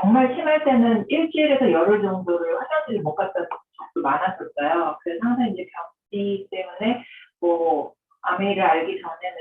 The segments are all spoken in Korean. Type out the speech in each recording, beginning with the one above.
정말 심할 때는 일주일에서 열흘 정도를 화장실을 못 갔다 적도 많았었어요. 그래서 항상 이제 변비 때문에 뭐 아메이를 알기 전에는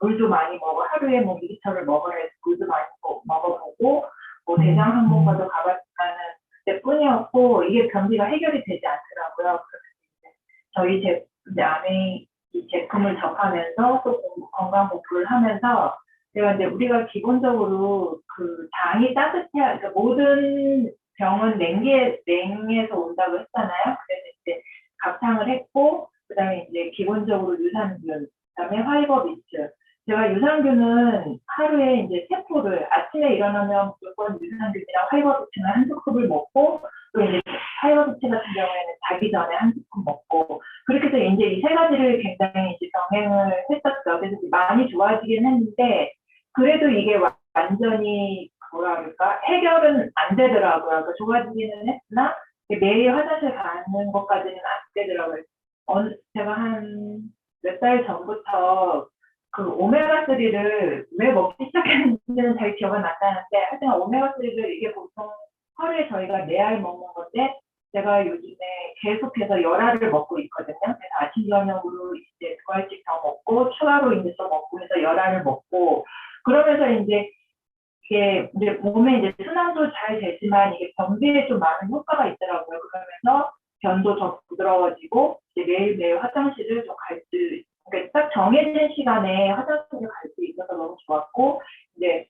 물도 많이 먹어 하루에 뭐 2리터를 먹어야 해서 물도 많이 먹- 먹어보고 뭐 대장 항공과도 가봤지만은 그때뿐이었고 이게 변비가 해결이 되지 않더라고요. 그래서 저희 제 이제 아메이 이 제품을 접하면서 또 공- 건강 공부를 하면서 제가 이제 우리가 기본적으로 그 장이 따뜻해 그러니까 모든 병은 냉기에 냉에서 온다고 했잖아요. 그래서 이제 갑상을 했고 그 다음에 이제 기본적으로 유산균 그 다음에 화이버 비트 제가 유산균은 하루에 이제 세포를 아침에 일어나면 무조건 유산균이랑 화이버 비트는 한 스쿱을 먹고 또 이제 화이버 비트 같은 경우에는 자기 전에 한 스쿱 먹고 그렇게 해서 이제 이 세 가지를 굉장히 이제 병행을 했었죠. 그래서 많이 좋아지긴 했는데 그래도 이게 와- 완전히 뭐라 그럴까 해결은 안 되더라고요. 그러니까 좋아지기는 했으나 매일 화장실 가는 것까지는 안 되더라고요. 어느 제가 한 몇 달 전부터 그 오메가 3를 왜 먹기 시작했는지는 잘 기억은 안 나는데 하여튼 오메가 3를 이게 보통 하루에 저희가 네 알 먹는 건데 제가 요즘에 계속해서 열알을 먹고 있거든요. 그래서 아침 저녁으로 이제 두 알씩 더 먹고 추가로 이제 또 먹고 해서 열알을 먹고 그러면서 이제 이게 이제 몸에 이제 순환도 잘 되지만 이게 변비에 좀 많은 효과가 있더라고요. 그러면서 변도 더 부드러워지고 이제 매일매일 화장실을 좀 갈 수, 그러니까 딱 정해진 시간에 화장실을 갈 수 있어서 너무 좋았고 이제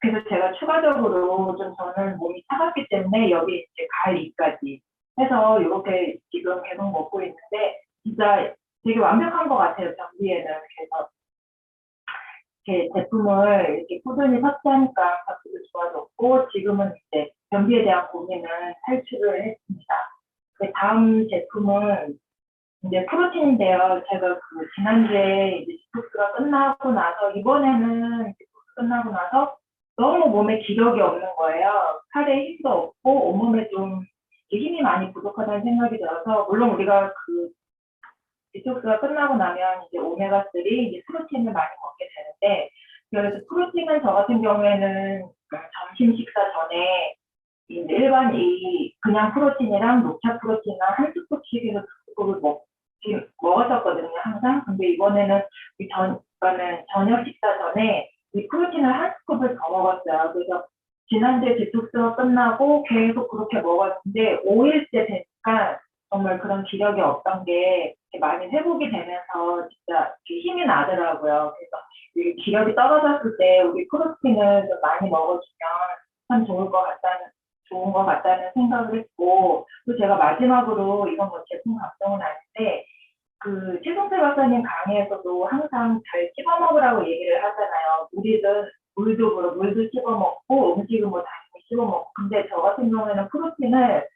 그래서 제가 추가적으로 좀 저는 몸이 차갑기 때문에 여기 이제 가을이까지 해서 이렇게 지금 계속 먹고 있는데 진짜 되게 완벽한 것 같아요 변비에는 그래서 제 제품을 이렇게 꾸준히 섭취하니까 가수도 좋아졌고 지금은 이제 변비에 대한 고민을 탈출을 했습니다. 그 다음 제품은 이제 프로틴인데요. 제가 그 지난주에 이제 디톡스가 끝나고 나서 이번에는 디톡스 끝나고 나서 너무 몸에 기력이 없는 거예요. 팔에 힘도 없고 온몸에 좀 힘이 많이 부족하다는 생각이 들어서 물론 우리가 그 디톡스가 끝나고 나면 이제 오메가 3 이제 프로틴을 많이 되는데 그래서 프로틴은 저 같은 경우에는 그 점심 식사 전에 일반 이 그냥 프로틴이랑 녹차 프로틴이랑 한 스쿱씩 해서 두 스쿱을 먹 먹었었거든요 항상 근데 이번에는 이 전, 그러니까는 저녁 식사 전에 이 프로틴을 한 스쿱을 더 먹었어요 그래서 지난주에 디톡스가 끝나고 계속 그렇게 먹었는데 5일째 되니까 정말 그런 기력이 없던 게 많이 회복이 되면서 진짜 힘이 나더라고요. 그래서 이 기력이 떨어졌을 때 우리 프로틴을 좀 많이 먹어주면 참 좋을 것 같다는 좋은 것 같다는 생각을 했고 또 제가 마지막으로 이건 뭐 제품 감정은 아닌데 그 최동태 박사님 강의에서도 항상 잘 씹어 먹으라고 얘기를 하잖아요. 물이든 물도 물도 씹어 먹고 음식은 뭐 당연히 씹어 먹고 근데 저 같은 경우에는 프로틴을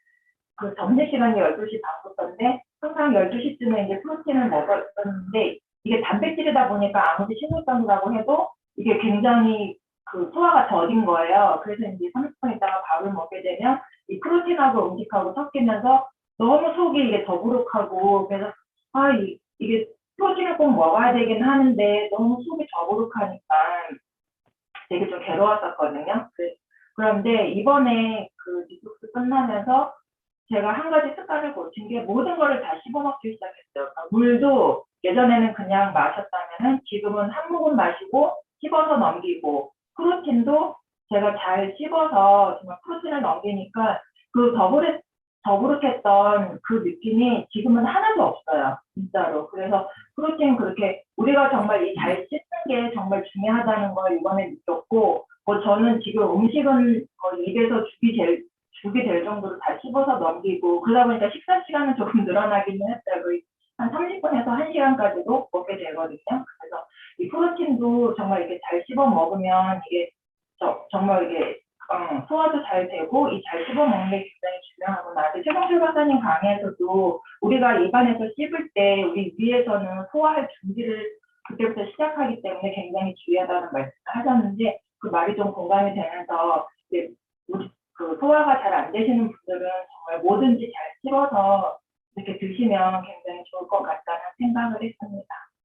그 점심시간이 12시 반부터인데 항상 12시쯤에 이제 프로틴을 먹었었는데 이게 단백질이다 보니까 아무리 식물성이라고 해도 이게 굉장히 그 소화가 더딘 거예요. 그래서 이제 30분 있다가 밥을 먹게 되면 이 프로틴하고 음식하고 섞이면서 너무 속이 이게 더부룩하고 그래서 아 이, 이게 프로틴을 꼭 먹어야 되긴 하는데 너무 속이 더부룩하니까 되게 좀 괴로웠었거든요. 그- 그런데 이번에 그 디톡스 끝나면서 제가 한 가지 습관을 고친 게 모든 거를 다 씹어먹기 시작했어요. 그러니까 물도 예전에는 그냥 마셨다면은 지금은 한 모금 마시고 씹어서 넘기고 프로틴도 제가 잘 씹어서 정말 프로틴을 넘기니까 그 더부룩, 더부룩했던 그 느낌이 지금은 하나도 없어요. 진짜로. 그래서 프로틴 그렇게 우리가 정말 이잘 씹는 게 정말 중요하다는 걸 이번에 느꼈고 뭐 저는 지금 음식은 입에서 죽이 제일 죽이 될 정도로 다 씹어서 넘기고 그러다 보니까 식사 시간은 조금 늘어나기는 했어요. 한 30분에서 1시간까지도 먹게 되거든요. 그래서 이 프로틴도 정말 이렇게 잘 씹어 먹으면 이게 저, 정말 이게 어, 소화도 잘 되고 이 잘 씹어 먹는 게 굉장히 중요하구나. 최성철 박사님 강의에서도 우리가 입안에서 씹을 때 우리 위에서는 소화할 준비를 그때부터 시작하기 때문에 굉장히 중요하다는 말씀을 하셨는데 그 말이 좀 공감이 되면서 이제 그 소화가 잘 안 되시는 분들은 정말 뭐든지 잘 씹어서 이렇게 드시면 굉장히 좋을 것 같다는 생각을 했습니다.